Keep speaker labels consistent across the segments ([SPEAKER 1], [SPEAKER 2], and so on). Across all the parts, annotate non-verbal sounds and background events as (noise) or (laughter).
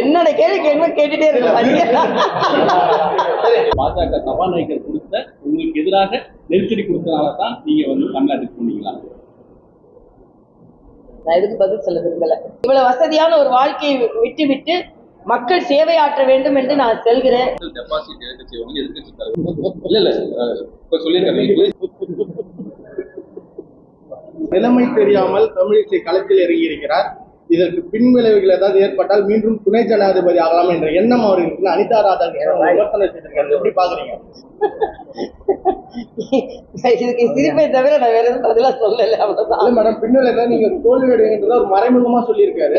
[SPEAKER 1] என்னோட கேள்வி கேள்வி கேட்டுட்டே இருக்க (laughs)
[SPEAKER 2] பாஜக சபாநாயகர் கொடுத்த உங்களுக்கு எதிராக நெருக்கடி கொடுத்தனால தான் நீங்க வந்து தமிழ்நாட்டுக்கு போனீங்களா?
[SPEAKER 1] நான் இதுக்கு பதில் சொல்ல விரும்பல. இவ்வளவு வசதியான ஒரு வாழ்க்கையை விட்டு விட்டு மக்கள் சேவையாற்ற வேண்டும் என்று நான் செல்கிறேன்.
[SPEAKER 2] டெபாசிட் எடுக்க செய்வாங்க எதிர்கட்சி தலைவர். இல்ல இல்ல அஹ், இப்ப சொல்லியிருக்காங்க
[SPEAKER 3] நிலைமை தெரியாமல் தமிழிசை களத்தில் இறங்கி இதற்கு பின்விளைவுகள் ஏதாவது ஏற்பட்டால் மீண்டும் துணை ஜனாதிபதி ஆகலாம் என்ற எண்ணம் அவர் இருக்குல்ல? அனிதா ராதாகிருஷ்ணன் விமர்சனம் செஞ்சிருக்காரு எப்படி பாக்குறீங்க
[SPEAKER 1] இதுக்கு சிரிப்பை தவிர நான் வேற எதுவும் பதிலா சொல்லல அவ்வளவுதான்.
[SPEAKER 3] மேடம் பின்விளைவுல நீங்க தோல்வி அடைகின்றத ஒரு மறைமுகமா சொல்லியிருக்காரு.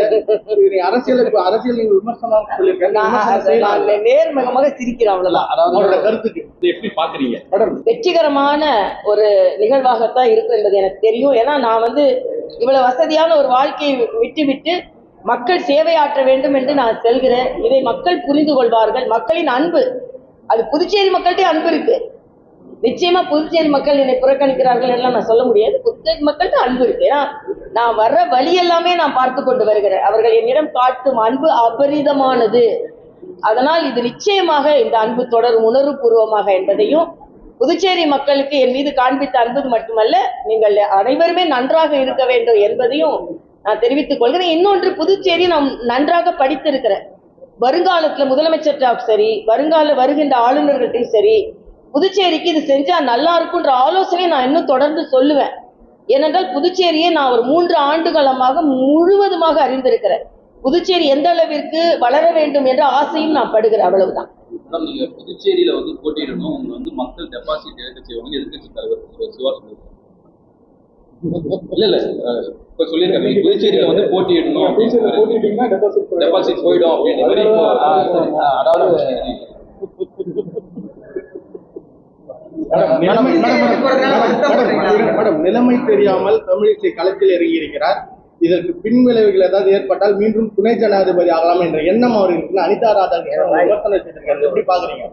[SPEAKER 3] அரசியல் அரசியல் நீங்க விமர்சனம் சொல்லியிருக்காரு.
[SPEAKER 1] நேர்முகமாக சிரிக்கிறேன் அவ்வளவுதான்.
[SPEAKER 3] அவரோட கருத்துக்கு.
[SPEAKER 2] எப்படி பாக்குறீங்க
[SPEAKER 3] மேடம்
[SPEAKER 1] வெற்றிகரமான ஒரு நிகழ்வாகத்தான் இருக்கும் என்பது எனக்கு தெரியும். ஏன்னா நான் வந்து இவ்வளவு வசதியான ஒரு வாழ்க்கையை விட்டு விட்டு மக்கள் சேவையாற்ற வேண்டும் என்று நான் செல்கிறேன். இதை மக்கள் புரிந்து கொள்வார்கள். மக்களின் அன்பு. அது புதுச்சேரி மக்கள்கிட்ட அன்பு இருக்கு. நிச்சயமா புதுச்சேரி மக்கள் என்னை புறக்கணிக்கிறார்கள் எல்லாம் நான் சொல்ல முடியாது. புதுச்சேரி மக்கள்கிட்ட அன்பு இருக்கு. ஏன்னா நான் வர்ற வழி எல்லாமே நான் பார்த்து கொண்டு வருகிறேன். அவர்கள் என்னிடம் காட்டும் அன்பு அபரிதமானது. அதனால் இது நிச்சயமாக இந்த அன்பு தொடரும் உணர்வுபூர்வமாக என்பதையும் புதுச்சேரி மக்களுக்கு என் மீது காண்பித்த அன்பது மட்டுமல்ல நீங்கள் அனைவருமே நன்றாக இருக்க வேண்டும் என்பதையும் நான் தெரிவித்துக் கொள்கிறேன். இன்னொன்று புதுச்சேரி நான் நன்றாக படித்திருக்கிறேன் வருங்காலத்துல முதலமைச்சர்கிட்ட சரி வருங்கால வருகின்ற ஆளுநர்கள்ட்டையும் சரி புதுச்சேரிக்கு இது செஞ்சா நல்லா இருக்குன்ற ஆலோசனையை நான் இன்னும் தொடர்ந்து சொல்லுவேன். ஏனென்றால் புதுச்சேரியை நான் ஒரு மூன்று ஆண்டுகாலமாக முழுவதுமாக அறிந்திருக்கிறேன். புதுச்சேரி எந்த அளவிற்கு வளர வேண்டும் என்ற ஆசையும் நான் படுகிறேன் அவ்வளவுதான்
[SPEAKER 2] மேடம் நீங்க புதுச்சேரியில வந்து போட்டியிடணும் உங்க வந்து மக்கள் டெபாசிட் எடுக்க செய்வாங்க எதிர்கட்சி தலைவர் சிவ- இல்ல இல்ல இப்ப சொல்லியிருக்காங்க புதுச்சேரியில வந்து போட்டியிடணும்
[SPEAKER 3] டெபாசிட்
[SPEAKER 2] டெபாசிட் போயிடும் அப்படின்னு
[SPEAKER 3] அதாவது மேடம், நிலைமை தெரியாமல் தமிழிசை களத்தில் இறங்கி இதற்கு பின்விளைவுகள் ஏதாவது ஏற்பட்டால் மீண்டும் துணை ஜனாதிபதி ஆகலாம் என்ற எண்ணம் அவர் இருக்குல்ல? அனிதா ராதாகிருஷ்ணன் விமர்சனம் செஞ்சிருக்காரு எப்படி பாக்குறீங்க?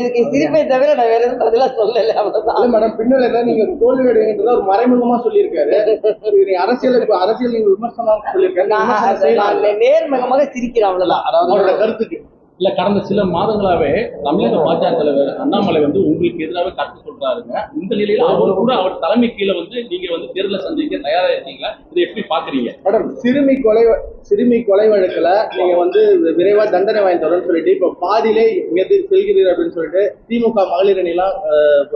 [SPEAKER 1] இதுக்கு சிரிப்பை தவிர நான் வேற எதுவும் பதிலா சொல்லல
[SPEAKER 3] இல்ல
[SPEAKER 1] அவ்வளவுதான்
[SPEAKER 3] மேடம் பின்விளைவுல நீங்க தோல்வி அடைகின்றத ஒரு மறைமுகமா சொல்லியிருக்காரு. அரசியல் அரசியல் நீங்க விமர்சனம் சொல்லியிருக்காரு.
[SPEAKER 1] நேர்முகமாக சிரிக்கிறேன் அவ்வளவுதான்.
[SPEAKER 3] அவரோட கருத்துக்கு.
[SPEAKER 2] இல்ல கடந்த சில மாதங்களாவே தமிழக பாஜக தலைவர் அண்ணாமலை வந்து உங்களுக்கு எதிராக கருத்து சொல்றாருங்க. இந்த நிலையில அவர் கூட அவர் தலைமை கீழே வந்து நீங்க வந்து தேர்தலை சந்திக்க தயாரா இருக்கீங்களா இதை எப்படி பாக்குறீங்க
[SPEAKER 3] மேடம் சிறுமி கொலை சிறுமி கொலை வழக்குல நீங்க வந்து விரைவா தண்டனை வாங்கி சொல்லிட்டு இப்ப பாதியிலே இங்க செல்கிறீர் அப்படின்னு சொல்லிட்டு திமுக மகளிர் அணிலாம்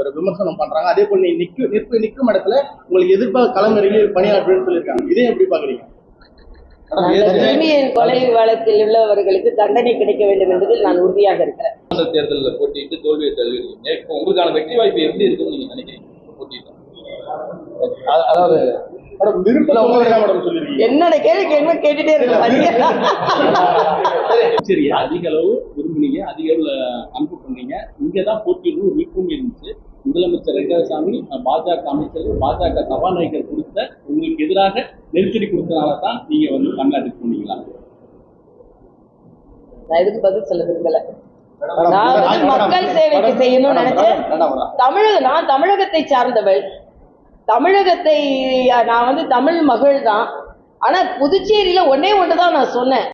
[SPEAKER 3] ஒரு விமர்சனம் பண்றாங்க. அதே போல நீ நிக்கு நிற்கும் இடத்துல உங்களுக்கு எதிர்ப்பாக களமிறங்கி பணியாற்றுன்னு சொல்லியிருக்காங்க. இதை எப்படி பாக்குறீங்க
[SPEAKER 1] சிறுமியின் கொலை வழக்கில் உள்ளவர்களுக்கு தண்டனை கிடைக்க வேண்டும் என்பதில் நான் உறுதியாக இருக்கிறேன்.
[SPEAKER 2] தேர்தலில் போட்டியிட்டு தோல்வியை தழுவிருக்கீங்க இப்போ உங்களுக்கான வெற்றி வாய்ப்பு எப்படி இருக்குன்னு நீங்க நினைக்கிறீங்க? போட்டியிட்டு.
[SPEAKER 3] அதாவது
[SPEAKER 1] என்னோட கேள்வி கேள்வி கேட்டுட்டே இருக்க
[SPEAKER 2] சரி அதிக அளவு விரும்புனீங்க அதிக அளவுல அன்பு பண்ணீங்க இங்க தான் போட்டியிடணும் விருப்பம் இருந்துச்சு. முதலமைச்சர் ரெங்கசாமி பாஜக அமைச்சர் பாஜக சபாநாயகர் கொடுத்த உங்களுக்கு எதிராக நெருக்கடி கொடுத்தனால தான் நீங்க வந்து தமிழ்நாட்டுக்கு போனீங்களா
[SPEAKER 1] நான் இதுக்கு பதில் சொல்ல விரும்பல. நான் வந்து மக்கள் சேவைக்கு செய்யணும்னு நினைச்சேன். தமிழக நான் தமிழகத்தை சார்ந்தவள். தமிழகத்தை நான் வந்து தமிழ் மகள் தான் ஆனா புதுச்சேரியில ஒன்னே ஒன்று தான் நான் சொன்னேன்.